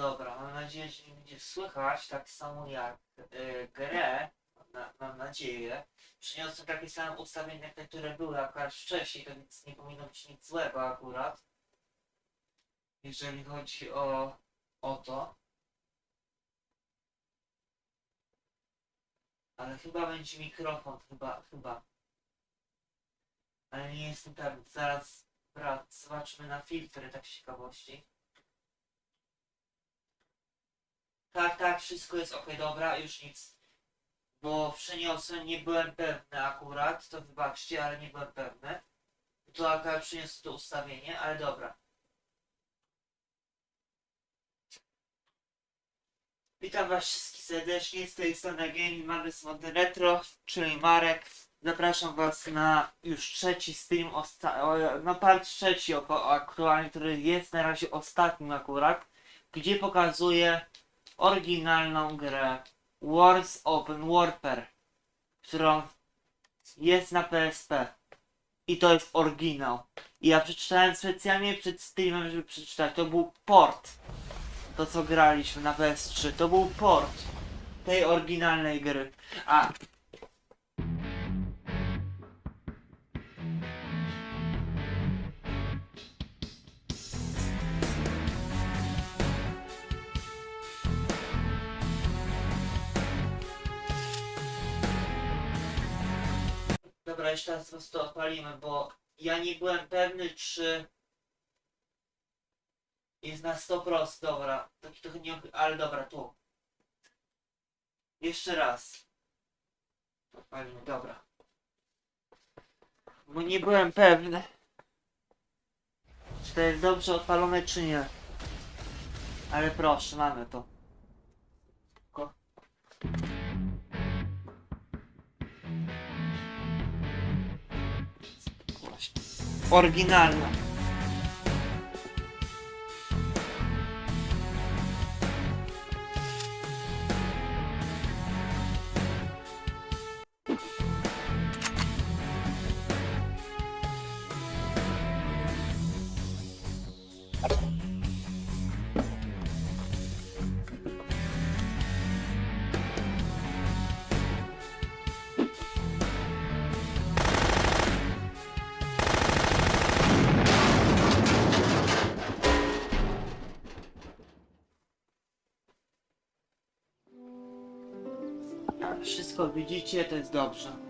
Dobra, mam nadzieję, że nie będzie słychać tak samo jak e, grę. Na, mam nadzieję. Przyniosłem takie same ustawienia, jak te, które były akurat wcześniej, to nic nie powinno być nic złego akurat. Jeżeli chodzi o, o to. Ale chyba będzie mikrofon, chyba, chyba. Ale nie jestem pewny. Zaraz, brat, zobaczmy na filtry, tak z ciekawości. Tak, tak, wszystko jest ok, dobra, już nic. Bo przeniosłem, nie byłem pewny akurat, to wybaczcie, ale nie byłem pewny. To akurat przyniosłem to ustawienie, ale dobra. Witam was wszystkich serdecznie, z tej strony Gaming Madness Mody Retro, czyli Marek. Zapraszam was na już trzeci stream, osta- o, na part trzeci oko- aktualnie, który jest na razie ostatnim akurat, gdzie pokazuję oryginalną grę Wars Open Warfare, którą jest na PSP. I to jest oryginał. I ja przeczytałem specjalnie przed streamem, żeby przeczytać. To był port. To co graliśmy na PS3. To był port tej oryginalnej gry. A. Dobra, jeszcze raz po prostu odpalimy, bo ja nie byłem pewny, czy jest na 100%. Dobra, taki trochę nie... ale dobra, tu. Jeszcze raz. Odpalimy, dobra. Bo nie byłem pewny, czy to jest dobrze odpalone, czy nie. Ale proszę, mamy to. Oryginalna. Wszystko widzicie, to jest dobrze.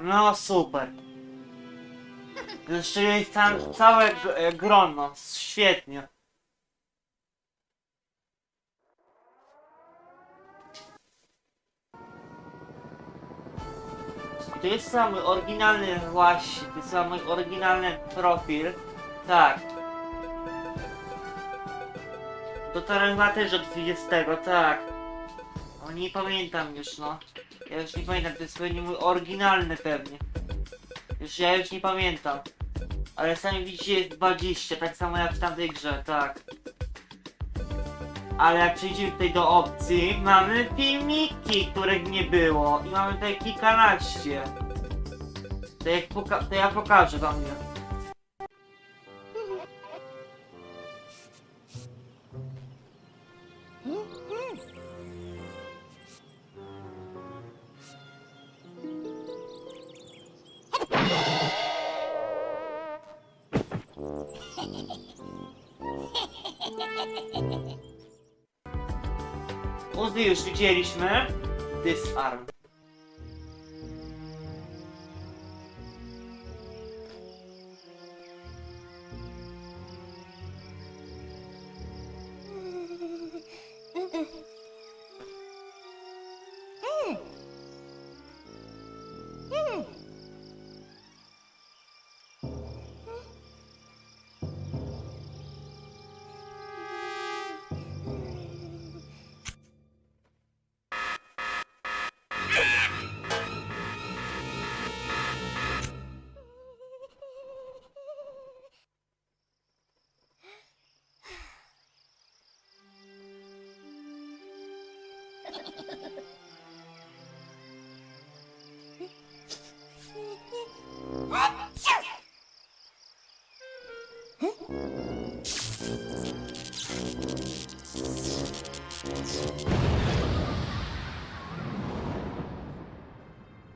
No super. Zestrzeliłeś ca całe g- e, grono. Świetnie. To jest sam oryginalny właśnie, to jest sam oryginalny profil. Tak. To teraz ma też od 20, tak. O, nie pamiętam już, no. Ja już nie pamiętam, to jest pewnie mój oryginalny pewnie. Już ja już nie pamiętam. Ale sami widzicie jest 20, tak samo jak w tamtej grze, tak. Ale jak przejdziemy tutaj do opcji, mamy filmiki, których nie było. I mamy tutaj kilkanaście. To, jak poka- to ja pokażę wam je. Uzy już widzieliśmy. Disarm.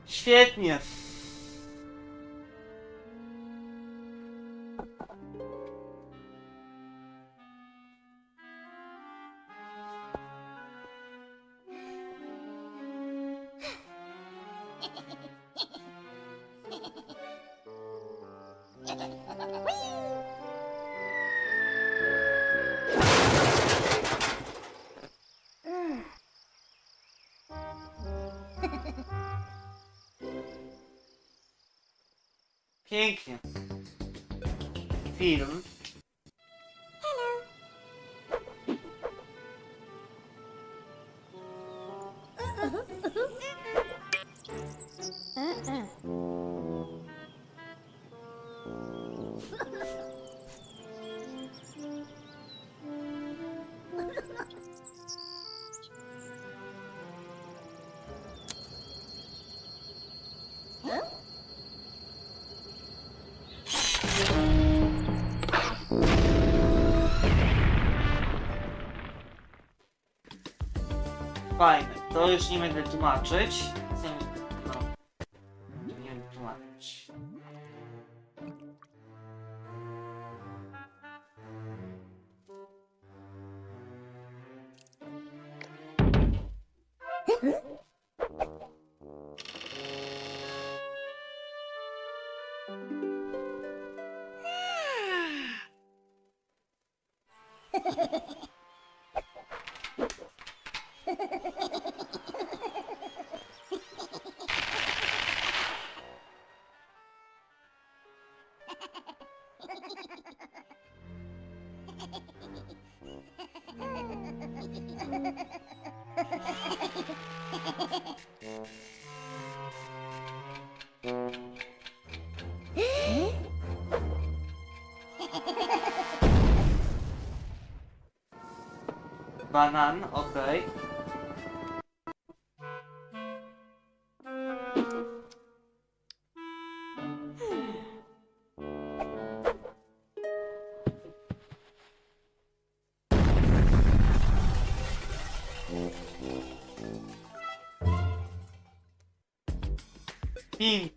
Świetnie. Film. Już nie będę tłumaczyć. Banan, okej. Ping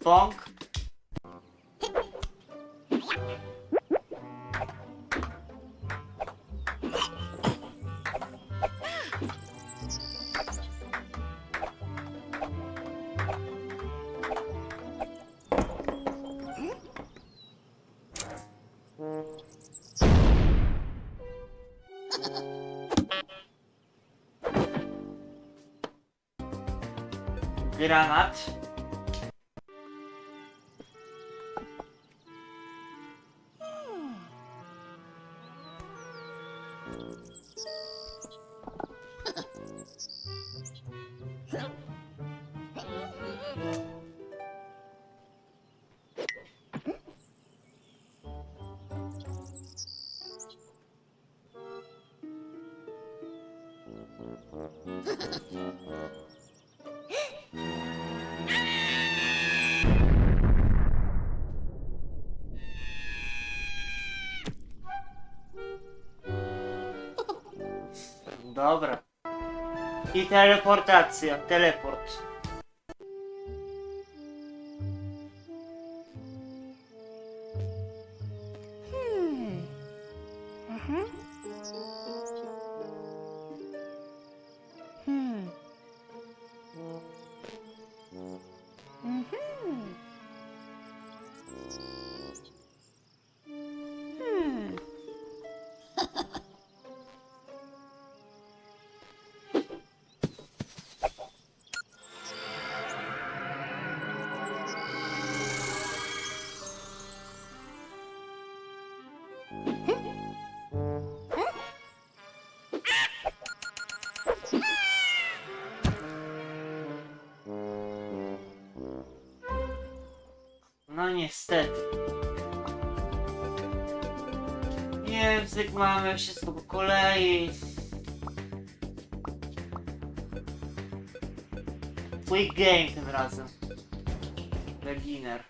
Funk. Granat. Dobra. I teleportacja, teleport. ha ha ha mamy, wszystko po kolei. Quick game tym razem. Beginner.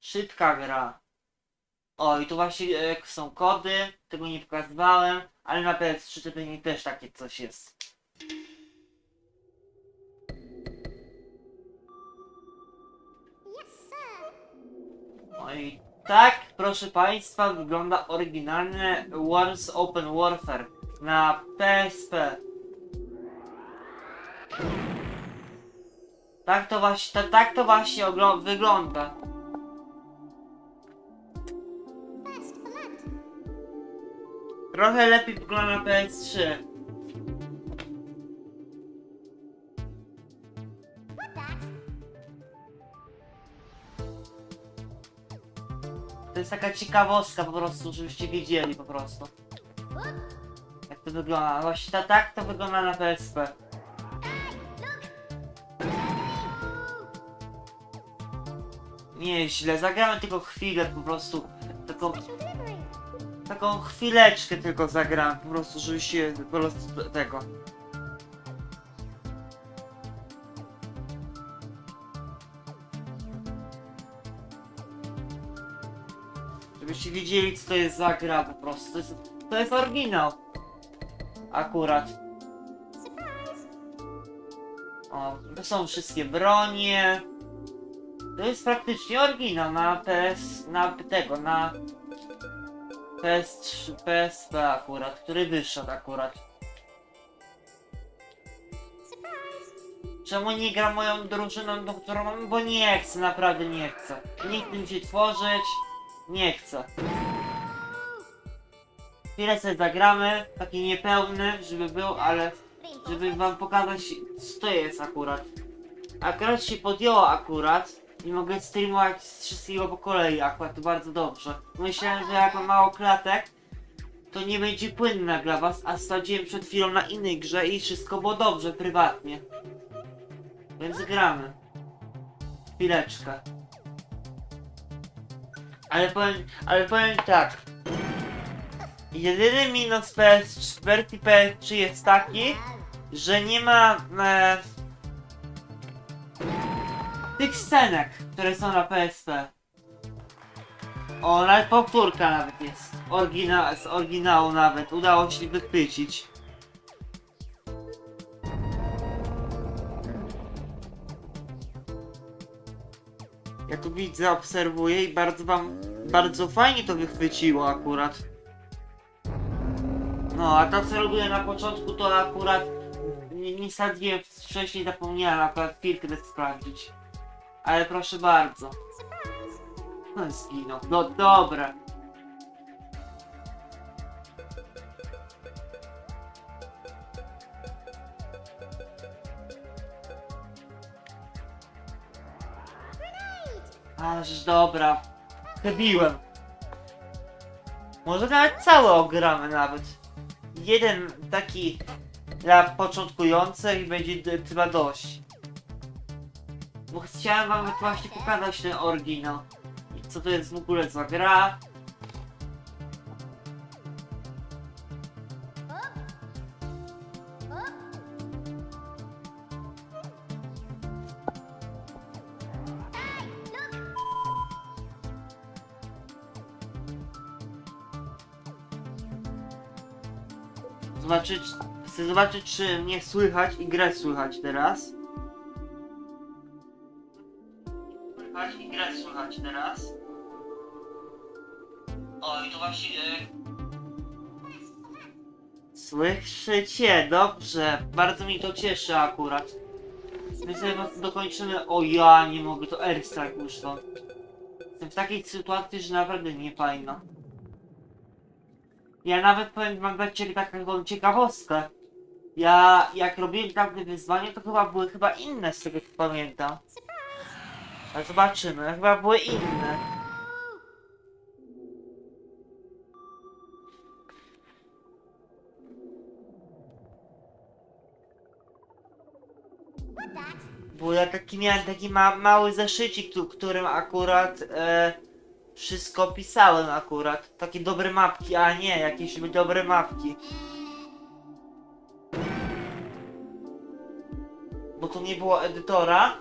Szybka gra. O, i tu właśnie e, są kody, tego nie pokazywałem, ale na PS3 to pewnie też takie coś jest. No i tak, proszę Państwa, wygląda oryginalne Wars Open Warfare na PSP. Tak to właśnie, ta, tak to właśnie wygląda. Trochę lepiej wygląda na PS3. To jest taka ciekawostka po prostu, żebyście wiedzieli po prostu. Jak to wygląda. Właśnie ta, tak to wygląda na PSP. Nie, źle. Zagrałem tylko chwilę po prostu. Taką, taką chwileczkę tylko zagrałem po prostu, żebyście po prostu tego. Wiedzieli co to jest za gra po prostu. To jest, to jest oryginał. Akurat. O, są wszystkie bronie. To jest praktycznie oryginał na PS, na tego, na PS3, PSP akurat, który wyszedł akurat. Czemu nie gra moją drużyną, do którą mam? Bo nie chcę, naprawdę nie chcę. Nie chcę się tworzyć, nie chcę. Chwilę sobie zagramy, taki niepełny, żeby był, ale żeby wam pokazać co to jest akurat. Akurat się podjęło akurat i mogę streamować z wszystkiego po kolei akurat, to bardzo dobrze. Myślałem, że jak mam mało klatek, to nie będzie płynna dla was, a sprawdziłem przed chwilą na innej grze i wszystko było dobrze, prywatnie. Więc gramy. Chwileczkę. Ale powiem, ale powiem tak. Jedyny minus PS, wersji PS3 jest taki, że nie ma e, tych scenek, które są na PSP. O, nawet powtórka nawet jest. Orygina z oryginału nawet. Udało się wychwycić. Ja tu widzę, obserwuję i bardzo wam, bardzo fajnie to wychwyciło akurat. No, a to co robiłem na początku to akurat nie, nie sadziłem wcześniej, zapomniałem akurat chwilkę sprawdzić. Ale proszę bardzo. No zginął. No dobra. Aż dobra. Chybiłem. Może nawet cały ogramy nawet. Jeden taki dla początkujących będzie chyba dość. Bo chciałem wam właśnie pokazać ten oryginał. I co to jest w ogóle za gra. Zobaczyć, chcę zobaczyć czy mnie słychać i grę słychać teraz. Słychać i grę słychać teraz. O i to właśnie... Słyszycie, dobrze. Bardzo mi to cieszy akurat. My sobie dokończymy. O ja nie mogę, to Airstrike wyszło. Jestem w takiej sytuacji, że naprawdę nie fajno. Ja nawet powiem wam dać taką ciekawostkę. Ja jak robiłem dawne wyzwanie, to chyba były chyba inne z tego co pamiętam. Ale zobaczymy, chyba były inne. Bo ja taki miałem taki ma, mały zeszycik, tu, którym akurat e, wszystko pisałem akurat. Takie dobre mapki, a nie, jakieś dobre mapki. bo tu nie było edytora,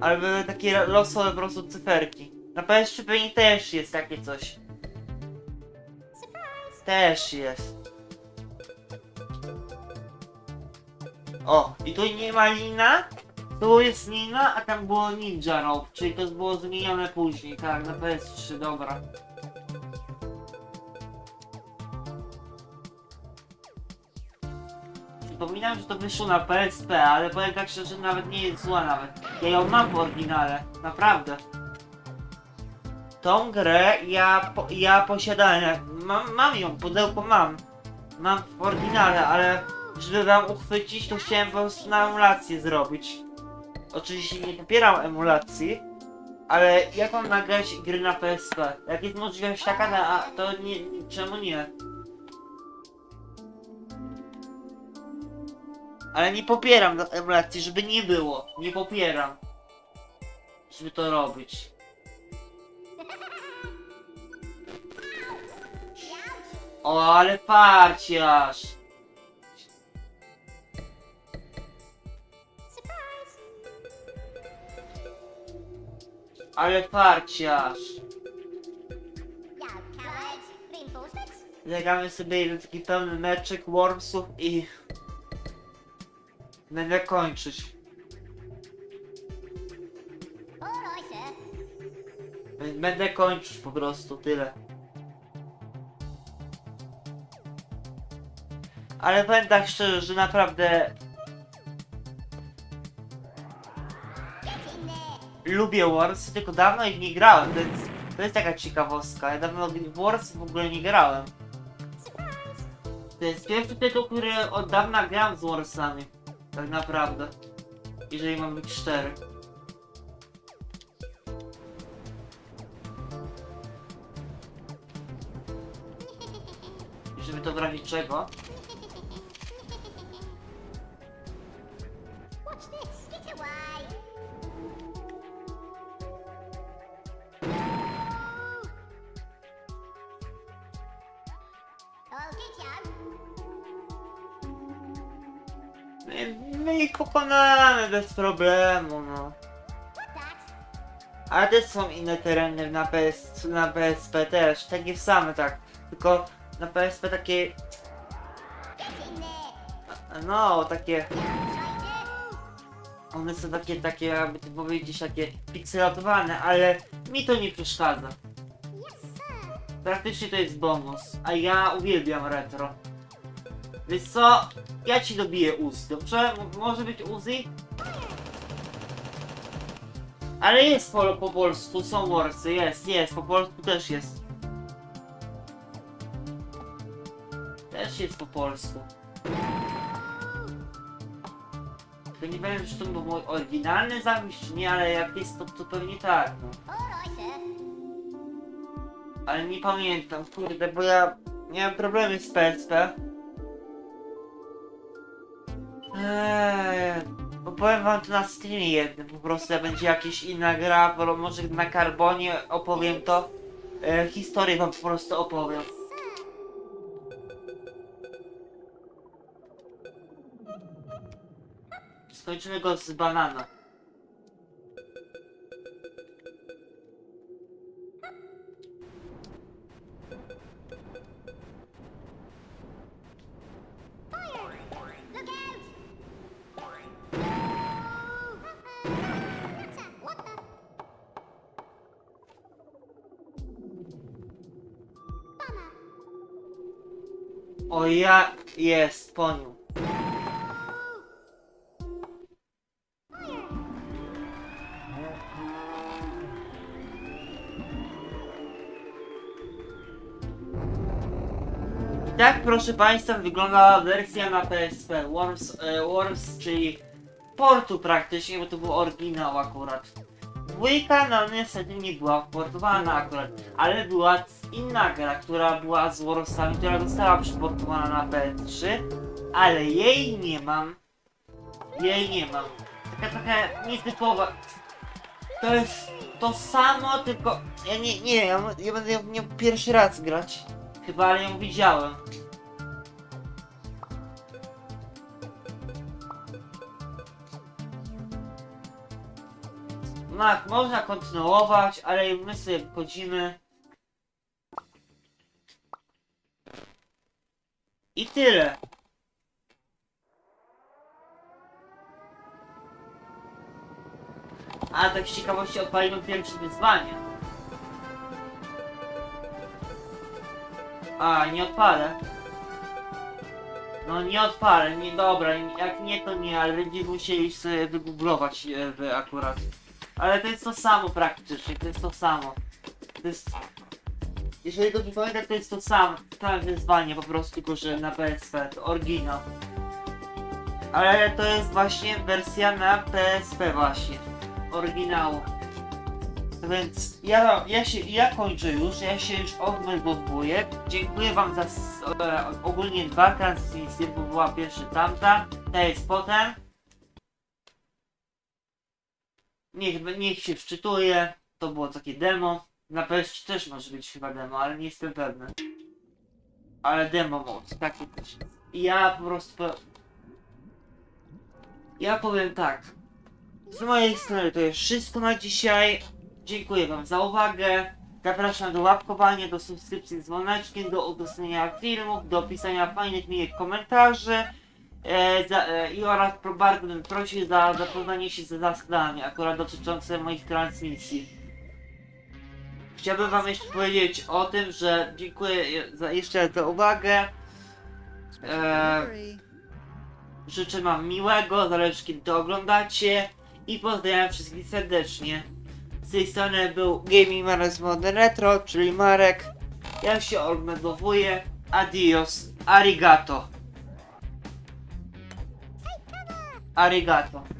ale były takie losowe po prostu cyferki. Na PS3 pewnie też jest takie coś. Też jest. O, i tu nie ma lina, tu jest lina, a tam było ninja rope, czyli to było zmienione później, tak, na PS3, dobra. Przypominam, że to wyszło na PSP, ale powiem tak szczerze, nawet nie jest zła nawet. Ja ją mam w oryginale, naprawdę. Tą grę ja, po, ja posiadałem, mam, mam ją, pudełko mam. Mam w oryginale, ale żeby wam uchwycić, to chciałem po prostu na emulację zrobić. Oczywiście nie popieram emulacji, ale jak mam nagrać gry na PSP? Jak jest możliwość taka, na, to nie, czemu nie? Ale nie popieram emulacji, żeby nie było. Nie popieram. Żeby to robić. O, ale parciarz! Ale parciarz! Zagramy sobie jeden taki pełny meczek Wormsów i... Będę kończyć. Będę kończyć po prostu, tyle. Ale powiem tak szczerze, że naprawdę lubię Wars, tylko dawno ich nie grałem, to jest, to jest taka ciekawostka. Ja dawno w Wars w ogóle nie grałem. To jest pierwszy tytuł, który od dawna gram z Warsami. Tak naprawdę. Jeżeli mam być szczery. Żeby to w razie czego. Bez problemu, no. Ale też są inne tereny na, PS, na PSP też, takie same tak. Tylko na PSP takie, no takie, one są takie, takie jakby to powiedzieć, takie pikselotowane, ale mi to nie przeszkadza. Praktycznie to jest bonus, a ja uwielbiam retro. Wiesz co? Ja ci dobiję Uzi, dobrze? M- może być Uzi? Ale jest po, po polsku, są Warsy, jest, jest, po polsku też jest. Też jest po polsku. To nie wiem, czy to był mój oryginalny zapis, czy nie, ale jak jest to, to pewnie tak, no. Ale nie pamiętam, kurde, bo ja miałem problemy z PSP. Eee, bo powiem wam to na streamie jednym, po prostu jak będzie jakaś inna gra, bo może na Carbonie opowiem to. E, historię wam po prostu opowiem. Skończymy go z banana. Ja jest po nią. Tak proszę Państwa wygląda wersja na PSP Worms, e, Worms czyli portu praktycznie, bo to był oryginał akurat. Dwójka no niestety nie była portowana akurat, ale była inna gra, która była z Wormsami, która została przyportowana na PS3, ale jej nie mam. Jej nie mam. Taka trochę nietypowa. To jest to samo, tylko ja nie, nie wiem, ja będę ją pierwszy raz grać. Chyba, ale ją widziałem. Tak, można kontynuować, ale my sobie wchodzimy. I tyle. A tak z ciekawości odpalimy pierwsze wyzwanie. A, nie odpalę. No nie odpalę, nie dobra, jak nie to nie, ale będziemy musieli sobie wygooglować e, akurat. Ale to jest to samo praktycznie, to jest to samo. To jest... Jeżeli dobrze pamiętam, to jest to samo, to wyzwanie po prostu, tylko że na PSP, to oryginał. Ale to jest właśnie wersja na PSP właśnie, oryginału. Więc ja, ja się, ja kończę już, ja się już odmeldowuję. Dziękuję wam za e, ogólnie dwa transmisje, bo była pierwsza tamta, ta jest potem. Niech, niech się wczytuje, to było takie demo. Na PS też może być chyba demo, ale nie jestem pewny. Ale demo mode, takie też. I ja po prostu... po- Ja powiem tak. Z mojej strony to jest wszystko na dzisiaj. Dziękuję Wam za uwagę. Zapraszam do łapkowania, do subskrypcji z dzwoneczkiem, do udostępniania filmów, do pisania fajnych, miłych komentarzy. E, za, e, I oraz pro, bardzo bym prosił za zapoznanie się ze zasadami, akurat dotyczące moich transmisji. Chciałbym Wam jeszcze powiedzieć o tym, że dziękuję za, jeszcze za uwagę. E, życzę Wam miłego, zależy kiedy to oglądacie. I pozdrawiam wszystkich serdecznie. Z tej strony był Gaming Mares Modern Retro, czyli Marek. Ja się odmeldowuję. Adios. Arigato. Arigato.